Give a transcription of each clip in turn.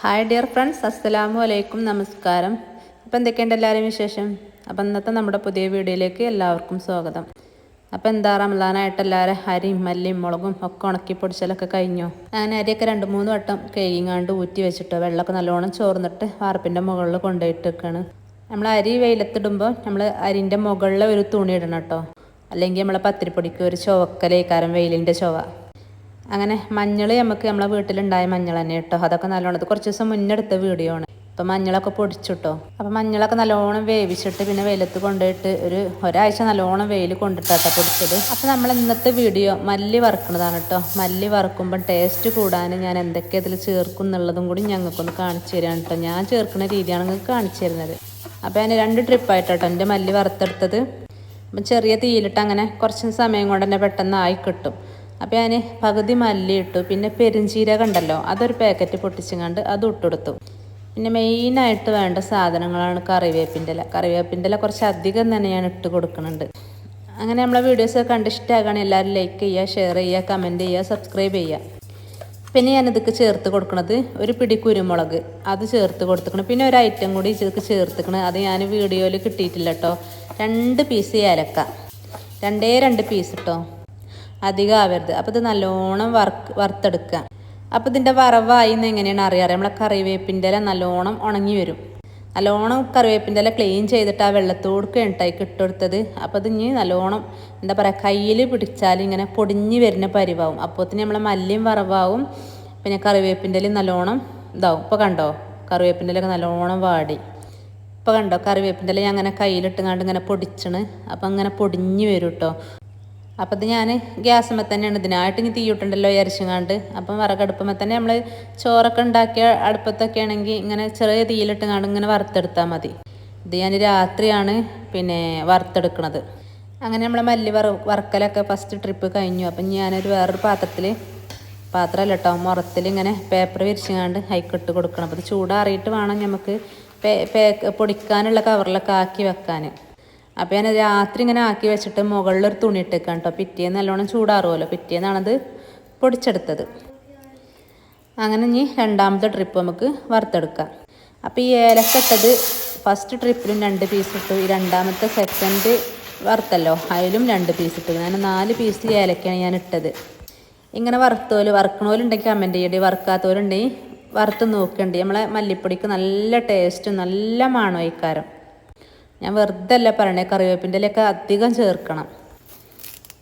Hi dear friends അസ്സലാമു അലൈക്കും നമസ്കാരം അപ്പോൾ എന്തൊക്കെയുണ്ട് എല്ലാവരും വിശേഷം? അപ്പോൾ ഇന്നത്തെ നമ്മുടെ പുതിയ വീഡിയോയിലേക്ക് എല്ലാവർക്കും സ്വാഗതം. അപ്പോൾ എന്താ റമലാനായിട്ട് എല്ലാവരും അരിയും മല്ലിയും മുളകും ഒക്കെ ഉണക്കി പൊടിച്ചലൊക്കെ കഴിഞ്ഞു? അങ്ങനെ അരിയൊക്കെ രണ്ട് മൂന്ന് വട്ടം കഴിങ്ങാണ്ട് ഊറ്റി വെച്ചിട്ട് വെള്ളമൊക്കെ നല്ലോണം ചോർന്നിട്ട് വാർപ്പിന്റെ മുകളിൽ കൊണ്ടുപോയിട്ട് വെക്കുകയാണ് നമ്മൾ അരി വെയിലത്തിടുമ്പോൾ നമ്മൾ അരിന്റെ മുകളിൽ ഒരു തുണി ഇടണം കേട്ടോ. അല്ലെങ്കിൽ നമ്മളെ പത്തിരിപ്പൊടിക്ക് ഒരു ചുവക്കലേക്കാരം വെയിലിന്റെ ചുവ. അങ്ങനെ മഞ്ഞൾ നമുക്ക് നമ്മളെ വീട്ടിലുണ്ടായ മഞ്ഞൾ തന്നെ കേട്ടോ. അതൊക്കെ നല്ലോണം കുറച്ച് ദിവസം മുന്നേ എടുത്ത വീഡിയോ ആണ്. ഇപ്പം മഞ്ഞളൊക്കെ പൊടിച്ചിട്ടോ അപ്പം മഞ്ഞളൊക്കെ നല്ലോണം വേവിച്ചിട്ട് പിന്നെ വെയിലത്ത് കൊണ്ടുപോയിട്ട് ഒരു ഒരാഴ്ച നല്ലോണം വെയിൽ കൊണ്ടിട്ടാട്ടോ പൊടിച്ചത്. അപ്പം നമ്മൾ ഇന്നത്തെ വീഡിയോ മല്ലി വറുക്കുന്നതാണ് കേട്ടോ മല്ലി വറുക്കുമ്പോൾ ടേസ്റ്റ് കൂടാൻ ഞാൻ എന്തൊക്കെ അതിൽ ചേർക്കും എന്നുള്ളതും കൂടി ഞങ്ങൾക്കൊന്ന് കാണിച്ചു തരാണ് കേട്ടോ ഞാൻ ചേർക്കുന്ന രീതിയാണ് നിങ്ങൾക്ക് കാണിച്ചു തരുന്നത്. അപ്പോൾ ഞാൻ രണ്ട് ട്രിപ്പായിട്ടോ എന്റെ മല്ലി വറുത്തെടുത്തത്. അപ്പം ചെറിയ തീയിലിട്ട് അങ്ങനെ കുറച്ച് സമയം കൊണ്ട് തന്നെ പെട്ടെന്ന് ആയി കിട്ടും. അപ്പോൾ ഞാൻ പകുതി മല്ലി ഇട്ടു. പിന്നെ പെരുംജീരകം ഉണ്ടല്ലോ അതൊരു പാക്കറ്റ് പൊട്ടിച്ചങ്ങാണ്ട് അത് ഇട്ടെടുത്തു പിന്നെ മെയിനായിട്ട് വേണ്ട സാധനങ്ങളാണ് കറിവേപ്പിന്റെ ഇല. കറിവേപ്പിന്റെ കുറച്ച് അധികം തന്നെ ഞാൻ ഇട്ട് കൊടുക്കുന്നുണ്ട്. അങ്ങനെ നമ്മളെ വീഡിയോസ് കണ്ട് ഇഷ്ടമാകണം എല്ലാവരും ലൈക്ക് ചെയ്യുക ഷെയർ ചെയ്യുക കമന്റ് ചെയ്യുക സബ്സ്ക്രൈബ് ചെയ്യുക. പിന്നെ ഞാൻ ഇതൊക്കെ ചേർത്ത് കൊടുക്കുന്നത് ഒരു പിടി കുരുമുളക്. അത് ചേർത്ത് കൊടുത്തിക്കണം പിന്നെ ഒരു ഐറ്റം കൂടി ഇതൊക്കെ ചേർത്തിക്കണം അത് ഞാൻ വീഡിയോയിൽ കിട്ടിയിട്ടില്ല കേട്ടോ. രണ്ട് പീസ് ഏലക്ക. രണ്ടേ രണ്ട് പീസ് കേട്ടോ അധികം ആവരുത് അപ്പോൾ ഇത് നല്ലോണം വർക്ക് വറുത്തെടുക്കുക. അപ്പോൾ ഇതിന്റെ വറവായി എന്ന് എങ്ങനെയാണ് അറിയാറ്? നമ്മളെ കറിവേപ്പിന്റെ ഇല നല്ലോണം ഉണങ്ങി വരും. നല്ലോണം കറിവേപ്പിന്റെ ഇല ക്ലീൻ ചെയ്തിട്ട് ആ വെള്ളത്തോടുക്ക് ഇട്ടായിക്ക് ഇട്ടെടുത്തത് അപ്പോൾ ഇത് ഇനി നല്ലോണം എന്താ പറയുക കയ്യിൽ പിടിച്ചാൽ ഇങ്ങനെ പൊടിഞ്ഞ് വരുന്ന പരിവാവും. അപ്പോത്തിന് നമ്മളെ മല്ലിയും വറവാവും. പിന്നെ കറിവേപ്പിന്റെ ഇല നല്ലോണം ഇതാവും. ഇപ്പോൾ കണ്ടോ? കറിവേപ്പിന്റെ ഇലയൊക്കെ നല്ലോണം വാടി. ഇപ്പോൾ കണ്ടോ? കറിവേപ്പിന്റെ ഇല ഞാൻ അങ്ങനെ കയ്യിലിട്ടുങ്ങാണ്ട് ഇങ്ങനെ പൊടിച്ചണ്. അപ്പോൾ അങ്ങനെ പൊടിഞ്ഞ് വരും കേട്ടോ അപ്പോൾ ഇത് ഞാൻ ഗ്യാസുമ്മ തന്നെയാണ്. ഇതിനായിട്ട് ഇനി തീയിട്ടുണ്ടല്ലോ വിചാരിച്ചങ്ങാണ്ട്. അപ്പം വിറകടുപ്പുമ്മ തന്നെ നമ്മൾ ചോറൊക്കെ ഉണ്ടാക്കിയ അടുപ്പത്തൊക്കെ ആണെങ്കിൽ ഇങ്ങനെ ചെറിയ തീയിലിട്ടുങ്ങാണ്ട് ഇങ്ങനെ വറുത്തെടുത്താൽ മതി. ഇത് ഞാൻ രാത്രിയാണ് പിന്നെ വറുത്തെടുക്കുന്നത് അങ്ങനെ നമ്മളെ മല്ലി വറ വറക്കലൊക്കെ ഫസ്റ്റ് ട്രിപ്പ് കഴിഞ്ഞു. അപ്പം ഞാനൊരു വേറൊരു പാത്രത്തിൽ പാത്രമല്ല കേട്ടോ മുറത്തിൽ ഇങ്ങനെ പേപ്പർ വിരിച്ചങ്ങാണ്ട് ഹൈക്കിട്ട് കൊടുക്കണം. അപ്പോൾ ചൂടാറിയിട്ട് വേണം നമുക്ക് പേ പൊടിക്കാനുള്ള കവറിലൊക്കെ ആക്കി വെക്കാൻ അപ്പോൾ ഞാൻ രാത്രി ഇങ്ങനെ ആക്കി വെച്ചിട്ട് മുകളിലൊരു തുണി ഇട്ടേക്കാം കേട്ടോ പിറ്റേന്ന് നല്ലോണം ചൂടാറുമല്ലോ പിറ്റേന്നാണത് പൊടിച്ചെടുത്തത്. അങ്ങനെ ഇനി രണ്ടാമത്തെ ട്രിപ്പ് നമുക്ക് വറുത്തെടുക്കാം. അപ്പോൾ ഈ ഏലക്കട്ടത് ഫസ്റ്റ് ട്രിപ്പിലും രണ്ട് പീസ് ഇട്ടു. ഈ രണ്ടാമത്തെ സെക്കൻഡ് വറുത്തല്ലോ. അതിലും രണ്ട് പീസ് ഇട്ടു. ഞാൻ നാല് പീസ് ഏലക്കയാണ് ഞാൻ ഇട്ടത്. ഇങ്ങനെ വറുത്തോൽ വറുക്കണോലുണ്ടെങ്കിൽ കമന്റ് ചെയ്യേണ്ടി വറുക്കാത്തവരുണ്ടെങ്കിൽ വറുത്ത് നോക്കണ്ടേ. നമ്മളെ മല്ലിപ്പൊടിക്ക് നല്ല ടേസ്റ്റും നല്ല മണോ ഇക്കാരം ഞാൻ വെറുതെ അല്ല പറയണേ കറിവേപ്പിന്റെ ഇലയൊക്കെ അധികം ചേർക്കണം.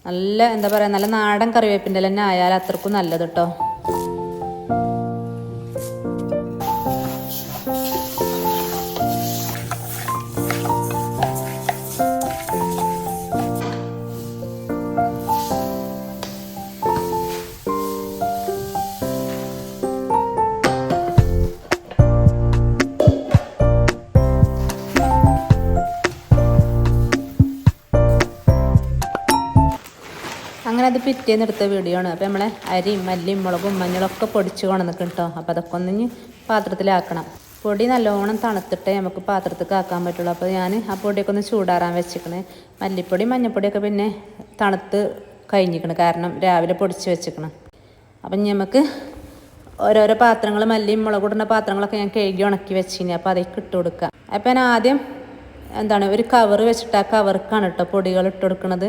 നല്ല എന്താ പറയുക നല്ല നാടൻ കറിവേപ്പിന്റെ ഇല തന്നെ ആയാൽ അത്രക്കും നല്ലത് കേട്ടോ അത് പിറ്റേന്ന് എടുത്ത വീഡിയോ ആണ്. അപ്പോൾ നമ്മളെ അരിയും മല്ലിയും മുളകും മഞ്ഞളൊക്കെ പൊടിച്ച് കൊണ്ടുവന്നിക്കും കേട്ടോ അപ്പോൾ അതൊക്കെ ഒന്ന് പാത്രത്തിലാക്കണം. പൊടി നല്ലോണം തണുത്തിട്ടേ നമുക്ക് പാത്രത്തിൽ ആക്കാൻ പറ്റുള്ളൂ. അപ്പോൾ ഞാൻ ആ പൊടിയൊക്കെ ഒന്ന് ചൂടാറാൻ വെച്ചിക്കണേ. മല്ലിപ്പൊടി മഞ്ഞൾപ്പൊടിയൊക്കെ പിന്നെ തണുത്ത് കഴിഞ്ഞിരിക്കണം കാരണം രാവിലെ പൊടിച്ച് വെച്ചിക്കണം. അപ്പം നമുക്ക് ഓരോരോ പാത്രങ്ങൾ മല്ലിയും മുളക് ഇടുന്ന പാത്രങ്ങളൊക്കെ ഞാൻ കഴുകി ഉണക്കി വെച്ചിനി. അപ്പോൾ അതേക്ക് ഇട്ട് കൊടുക്കുക അപ്പം ഞാൻ ആദ്യം എന്താണ് ഒരു കവർ വെച്ചിട്ട് ആ കവർക്കാണ് കേട്ടോ പൊടികൾ ഇട്ട് കൊടുക്കുന്നത്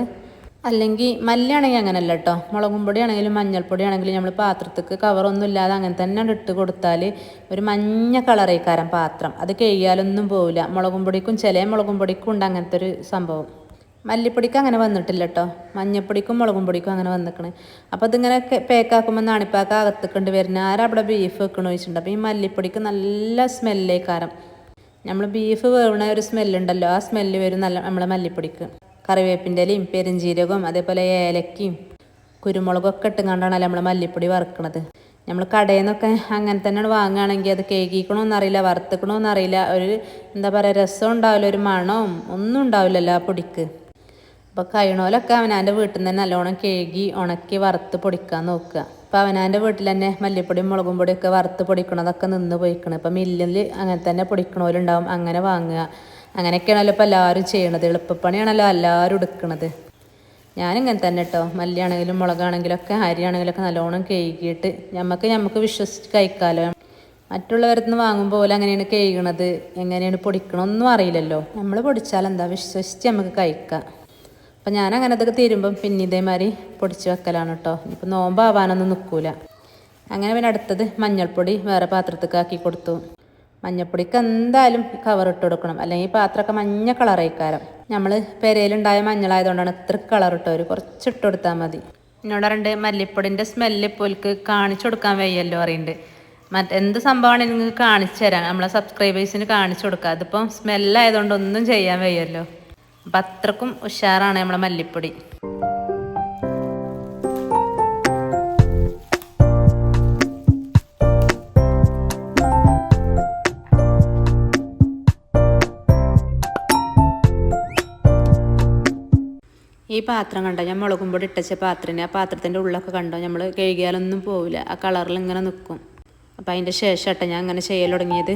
അല്ലെങ്കിൽ മല്ലിയാണെങ്കിൽ അങ്ങനെയല്ല കേട്ടോ മുളകും പൊടി ആണെങ്കിലും മഞ്ഞൾപ്പൊടി ആണെങ്കിലും നമ്മൾ പാത്രത്തേക്ക് കവറൊന്നും ഇല്ലാതെ അങ്ങനെ തന്നെ ഇട്ട് കൊടുത്താൽ ഒരു മഞ്ഞ കളറേക്കാരം പാത്രം. അത് കഴിയാലൊന്നും പോവില്ല. മുളകും പൊടിക്കും ചില മുളകും പൊടിക്കും ഉണ്ട് അങ്ങനത്തെ ഒരു സംഭവം. മല്ലിപ്പൊടിക്ക് അങ്ങനെ വന്നിട്ടില്ല കേട്ടോ മഞ്ഞപ്പൊടിക്കും മുളകും പൊടിക്കും അങ്ങനെ വന്നിക്കണ്. അപ്പോൾ അതിങ്ങനെ പേക്കാക്കുമ്പോൾ നാണിപ്പാക്ക അകത്തേക്കൊണ്ട് വരുന്ന ആരവിടെ ബീഫ് വെക്കണോ ചോദിച്ചിട്ടുണ്ട്. അപ്പോൾ ഈ മല്ലിപ്പൊടിക്ക് നല്ല സ്മെല്ലേക്കാരം നമ്മൾ ബീഫ് വേവണ ഒരു സ്മെല്ലുണ്ടല്ലോ ആ സ്മെല്ല് വരും നല്ല നമ്മളെ മല്ലിപ്പൊടിക്ക്. കറിവേപ്പിന്റെ ഇലയും പെരുംജീരകവും അതേപോലെ ഏലക്കയും കുരുമുളകൊക്കെ ഇട്ടുകൊണ്ടാണല്ലോ നമ്മൾ മല്ലിപ്പൊടി വറുക്കണത്. നമ്മൾ കടയിൽ നിന്നൊക്കെ അങ്ങനെ തന്നെയാണ് വാങ്ങുകയാണെങ്കിൽ അത് കേക്കിക്കണമെന്നറിയില്ല അറിയില്ല വറുത്തിക്കണമെന്ന് അറിയില്ല. ഒരു എന്താ പറയുക രസം ഉണ്ടാവില്ല ഒരു മണവും ഒന്നും ഉണ്ടാവില്ലല്ലോ ആ പൊടിക്ക്. അപ്പോൾ കഴിയണോലൊക്കെ അവനാന്റെ വീട്ടിൽ നിന്ന് നല്ലോണം കേകി ഉണക്കി വറുത്ത് പൊടിക്കാൻ നോക്കുക. അപ്പോൾ അവനാന്റെ വീട്ടിൽ തന്നെ മല്ലിപ്പൊടിയും മുളകും പൊടിയൊക്കെ വറുത്ത് പൊടിക്കണതൊക്കെ നിന്ന് പോയിക്കണം. ഇപ്പം മില്ലിൽ അങ്ങനെ തന്നെ പൊടിക്കണോലുണ്ടാവും അങ്ങനെ വാങ്ങുക. അങ്ങനെയൊക്കെയാണല്ലോ ഇപ്പോൾ എല്ലാവരും ചെയ്യണത്. എളുപ്പപ്പണിയാണല്ലോ എല്ലാവരും എടുക്കണത്. ഞാനിങ്ങനെ തന്നെ കേട്ടോ മല്ലിയാണെങ്കിലും മുളകാണെങ്കിലും ഒക്കെ അരിയാണെങ്കിലും ഒക്കെ നല്ലോണം കേകിയിട്ട് ഞമ്മക്ക് ഞമ്മക്ക് വിശ്വസിച്ച് കഴിക്കാമല്ലോ മറ്റുള്ളവരത്ത് നിന്ന് വാങ്ങുമ്പോൾ പോലെ അങ്ങനെയാണ് കഴുകണത്. എങ്ങനെയാണ് പൊടിക്കണമൊന്നും അറിയില്ലല്ലോ. നമ്മൾ പൊടിച്ചാൽ എന്താ? വിശ്വസിച്ച് നമുക്ക് കഴിക്കാം. അപ്പം ഞാൻ അങ്ങനെ അതൊക്കെ തീരുമ്പം പിന്നെ ഇതേമാതിരി പൊടിച്ച് വെക്കലാണ് കേട്ടോ ഇപ്പം നോമ്പാവാനൊന്നും നിൽക്കൂല അങ്ങനെ പിന്നെ അടുത്തത് മഞ്ഞൾപ്പൊടി വേറെ പാത്രത്തേക്ക് ആക്കി കൊടുത്തു. മഞ്ഞൾപ്പൊടിക്ക് എന്തായാലും കവർ ഇട്ട് കൊടുക്കണം. അല്ലെങ്കിൽ പാത്രമൊക്കെ മഞ്ഞ കളറായിക്കാരം നമ്മൾ പെരയിലുണ്ടായ മഞ്ഞളായതുകൊണ്ടാണ് ഇത്ര കളർ ഇട്ടവർ കുറച്ച് ഇട്ട് കൊടുത്താൽ മതി. എന്നോട് പറയുന്നുണ്ട് മല്ലിപ്പൊടിന്റെ സ്മെല്ല് പോൽക്ക് കാണിച്ചു കൊടുക്കാൻ വയ്യല്ലോ പറയുന്നുണ്ട് മറ്റെന്ത് സംഭവമാണ് നിങ്ങൾക്ക് കാണിച്ചു തരാം. നമ്മളെ സബ്സ്ക്രൈബേഴ്സിന് കാണിച്ചു കൊടുക്കുക അതിപ്പം സ്മെല്ലായതുകൊണ്ട് ഒന്നും ചെയ്യാൻ വയ്യല്ലോ. അപ്പം അത്രക്കും ഉഷാറാണ് നമ്മളെ മല്ലിപ്പൊടി. ഈ പാത്രം കണ്ടോ? ഞാൻ മുളകും പൊടി ഇട്ടച്ച പാത്രത്തിന്. ആ പാത്രത്തിന്റെ ഉള്ളൊക്കെ കണ്ടോ? നമ്മൾ കഴുകിയാലൊന്നും പോവില്ല. ആ കളറിൽ ഇങ്ങനെ നിൽക്കും അപ്പം അതിന്റെ ശേഷം ഞാൻ അങ്ങനെ ചെയ്യൽ തുടങ്ങിയത്.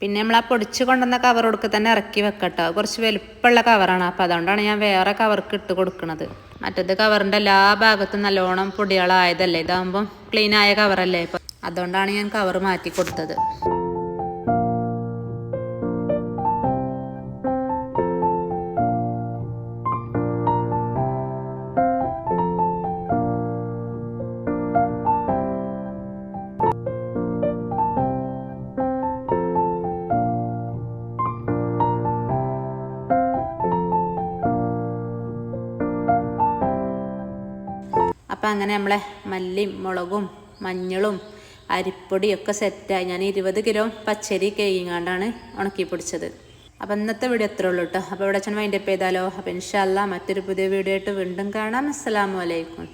പിന്നെ നമ്മൾ ആ പൊടിച്ച് കൊണ്ടുവന്ന കവർ കൊടുക്കുക തന്നെ ഇറക്കി വെക്കട്ടോ. കുറച്ച് വലുപ്പമുള്ള കവറാണ് അപ്പോൾ അതുകൊണ്ടാണ് ഞാൻ വേറെ കവർക്ക് ഇട്ട് കൊടുക്കുന്നത് മറ്റത് കവറിന്റെ എല്ലാ ഭാഗത്തും നല്ലോണം പൊടികളായതല്ലേ? ഇതാകുമ്പം ക്ലീനായ കവറല്ലേ ഇപ്പം അതുകൊണ്ടാണ് ഞാൻ കവർ മാറ്റി കൊടുത്തത്. അപ്പം അങ്ങനെ നമ്മളെ മല്ലിയും മുളകും മഞ്ഞളും അരിപ്പൊടിയൊക്കെ സെറ്റായി ഞാൻ ഇരുപത് കിലോ പച്ചരി കേയിങ്ങാണ്ടാണ് ഉണക്കി പൊടിച്ചത്. അപ്പം ഇന്നത്തെ വീഡിയോ എത്ര ഉള്ളൂ കേട്ടോ അപ്പോൾ ഇവിടെ അച്ഛൻ മൈൻഡപ്പ് ചെയ്താലോ. അപ്പം ഇൻഷാല്ല മറ്റൊരു പുതിയ വീഡിയോ ആയിട്ട് വീണ്ടും കാണാം. അസ്സലാമു അലൈക്കും.